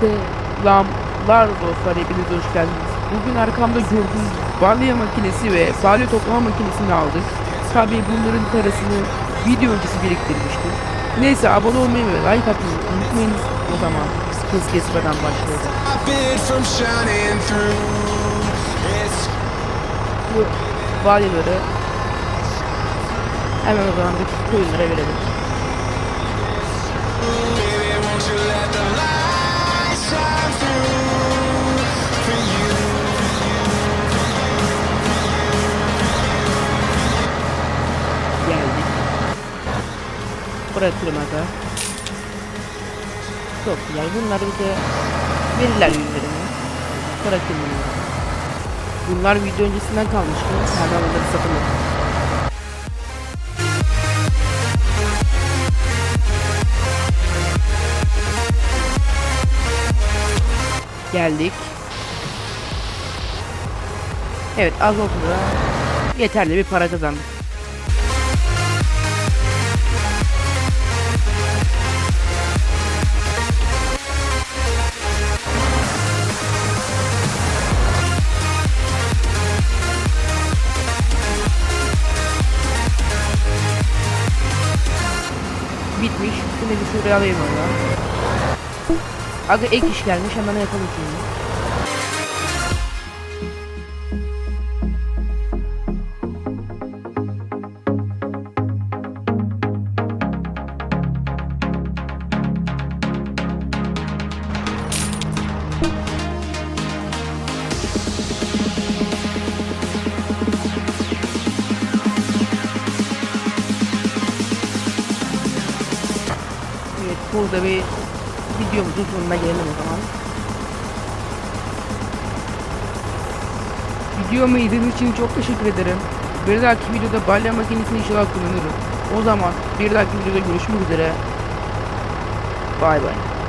Selamlar dostlar hepiniz hoş geldiniz. Bugün arkamda gördüğünüz balya makinesi ve balya toplama makinesini aldık. Tabi bunların parasını video öncesi biriktirmiştim. Neyse abone olmayı ve like atmayı unutmayınız. O zaman kes kesmeden başlayalım. Bu balyaları hemen o zaman bir koyunlara verelim. Bırakırım aga. Çok güzel. Bunlar bize verirler yüzlerini. Bırakın bunları. Bunlar video öncesinden kalmıştı. Hemen onları satın alın. Geldik. Evet az olsa da yeterli bir para kazandık. Bitmiş. Şimdi bir şuraya alayım valla. Aga ek iş gelmiş hemen yapalım şimdi. Evet burada bir videomuzun sonuna gelelim o zaman. Videomu izlediğiniz için çok teşekkür ederim. Bir dahaki videoda balya makinesini inşallah kullanırım. O zaman bir dahaki videoda görüşmek üzere. Bay bay.